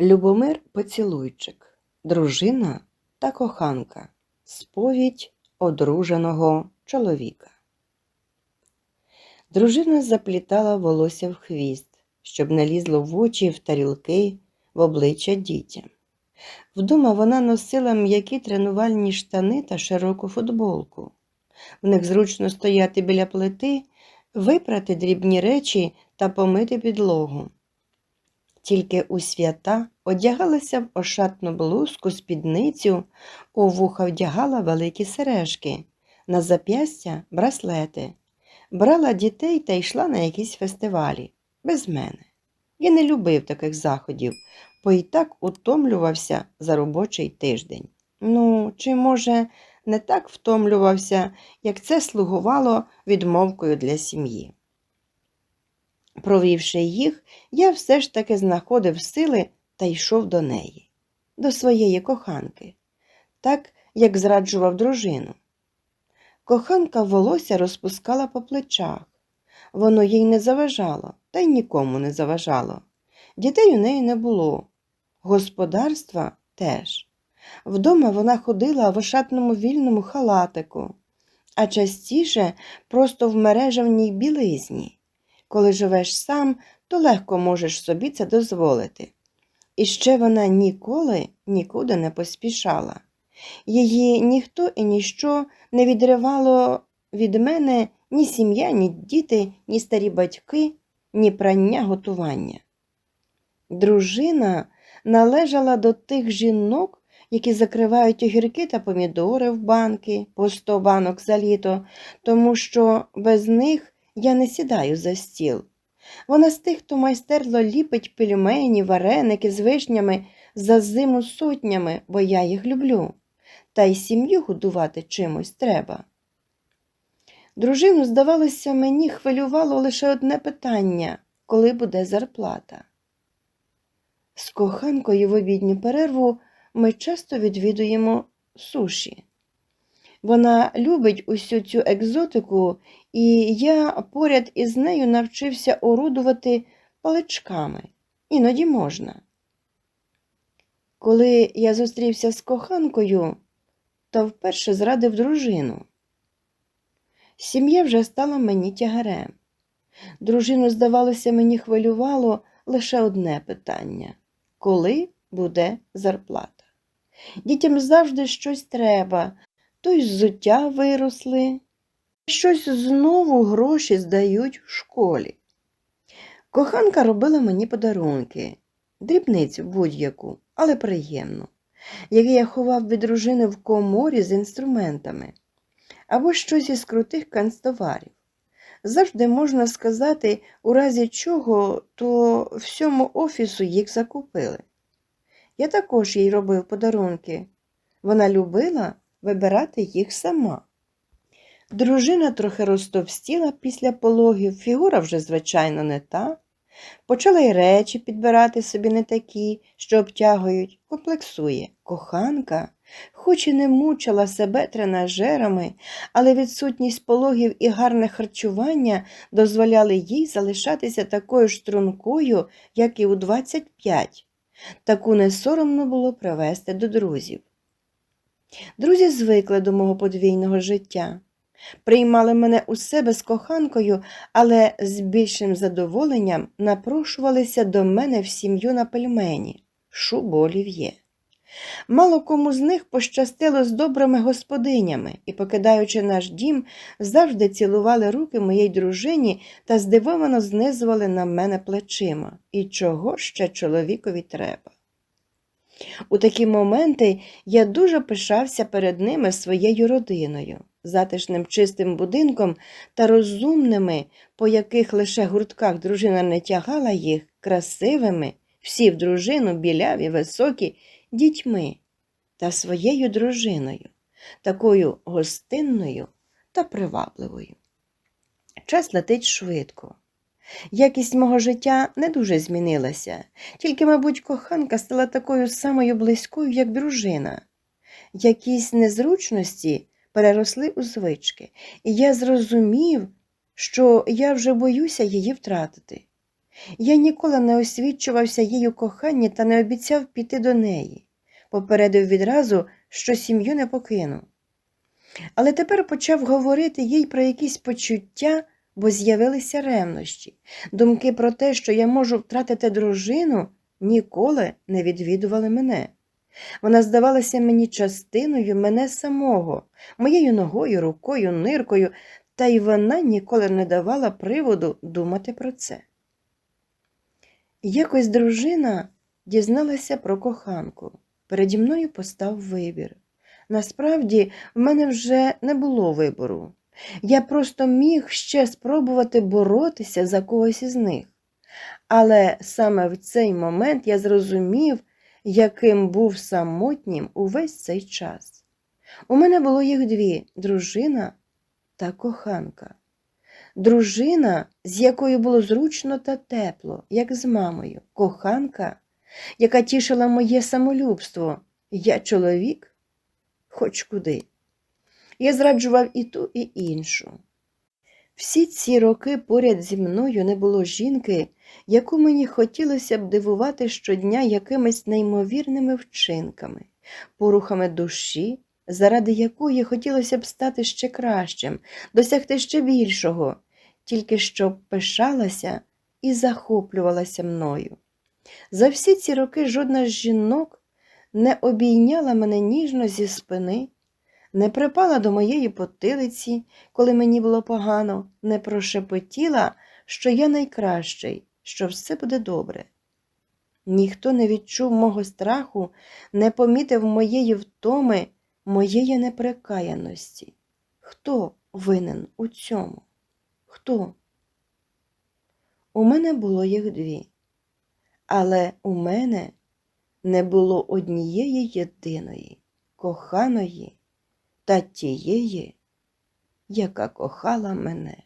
Любомир Поцілуйчик, дружина та коханка, сповідь одруженого чоловіка. Дружина заплітала волосся в хвіст, щоб не лізло в очі, в тарілки, в обличчя дітям. Вдома вона носила м'які тренувальні штани та широку футболку. В них зручно стояти біля плити, випрати дрібні речі та помити підлогу. Тільки у свята одягалася в ошатну блузку, спідницю, у вуха вдягала великі сережки, на зап'ястя браслети, брала дітей та йшла на якісь фестивалі. Без мене. Я не любив таких заходів, бо і так утомлювався за робочий тиждень. Ну, чи, може, не так втомлювався, як це слугувало відмовкою для сім'ї. Провівши їх, я все ж таки знаходив сили та йшов до неї, до своєї коханки, так, як зраджував дружину. Коханка волосся розпускала по плечах. Воно їй не заважало, та й нікому не заважало. Дітей у неї не було, господарства теж. Вдома вона ходила в ошатному вільному халатику, а частіше просто в мережевній білизні. Коли живеш сам, то легко можеш собі це дозволити. І ще вона ніколи нікуди не поспішала. Її ніхто і ніщо не відривало від мене ні сім'я, ні діти, ні старі батьки, ні прання готування. Дружина належала до тих жінок, які закривають огірки та помідори в банки по 100 банок за літо, тому що без них я не сідаю за стіл. Вона з тих, хто майстерло ліпить пельмені, вареники з вишнями за зиму сотнями, бо я їх люблю, та й сім'ю годувати чимось треба. Дружину, здавалося, мені хвилювало лише одне питання коли буде зарплата. З коханкою в обідню перерву ми часто відвідуємо суші. Вона любить усю цю екзотику, і я поряд із нею навчився орудувати паличками. Іноді можна. Коли я зустрівся з коханкою, то вперше зрадив дружину. Сім'я вже стала мені тягарем. Дружину, здавалося, мені хвилювало лише одне питання коли буде зарплата? Дітям завжди щось треба, то й взуття виросли, щось знову гроші здають в школі. Коханка робила мені подарунки, дрібницю будь-яку, але приємну, які я ховав від дружини в коморі з інструментами або щось із крутих канцтоварів. Завжди можна сказати, у разі чого, то всьому офісу їх закупили. Я також їй робив подарунки. Вона любила вибирати їх сама. Дружина трохи розтовстіла після пологів, фігура вже, звичайно, не та. Почала й речі підбирати собі не такі, що обтягують, комплексує. Коханка, хоч і не мучила себе тренажерами, але відсутність пологів і гарне харчування дозволяли їй залишатися такою ж стрункою, як і у 25. Таку не соромно було привезти до друзів. Друзі звикли до мого подвійного життя. Приймали мене у себе з коханкою, але з більшим задоволенням напрошувалися до мене в сім'ю на пельмені, шубу олів'є. Мало кому з них пощастило з добрими господинями і, покидаючи наш дім, завжди цілували руки моїй дружині та здивовано знизували на мене плечима. І чого ще чоловікові треба? У такі моменти я дуже пишався перед ними своєю родиною, затишним чистим будинком та розумними, по яких лише гуртках дружина не тягала їх, красивими, всі в дружину біляві, високі, дітьми та своєю дружиною, такою гостинною та привабливою. Час летить швидко. Якість мого життя не дуже змінилася, тільки, мабуть, коханка стала такою самою близькою, як дружина. Якісь незручності переросли у звички, і я зрозумів, що я вже боюся її втратити. Я ніколи не освічувався їй коханні та не обіцяв піти до неї, попередив відразу, що сім'ю не покину. Але тепер почав говорити їй про якісь почуття, бо з'явилися ревнощі. Думки про те, що я можу втратити дружину, ніколи не відвідували мене. Вона здавалася мені частиною мене самого, моєю ногою, рукою, ниркою, та й вона ніколи не давала приводу думати про це. Якось дружина дізналася про коханку. Переді мною постав вибір. Насправді, в мене вже не було вибору. Я просто міг ще спробувати боротися за когось із них. Але саме в цей момент я зрозумів, яким був самотнім увесь цей час. У мене було їх дві дружина та коханка. Дружина, з якою було зручно та тепло, як з мамою, коханка, яка тішила моє самолюбство. Я чоловік, хоч куди. Я зраджував і ту, і іншу. Всі ці роки поряд зі мною не було жінки, яку мені хотілося б дивувати щодня якимись неймовірними вчинками, порухами душі, заради якої хотілося б стати ще кращим, досягти ще більшого, тільки щоб пишалася і захоплювалася мною. За всі ці роки жодна з жінок не обійняла мене ніжно зі спини, не припала до моєї потилиці, коли мені було погано, не прошепотіла, що я найкращий, що все буде добре. Ніхто не відчув мого страху, не помітив моєї втоми, моєї непрекаяності. Хто винен у цьому? Хто? У мене було їх дві, але у мене не було однієї єдиної, коханої та тієї, яка кохала мене.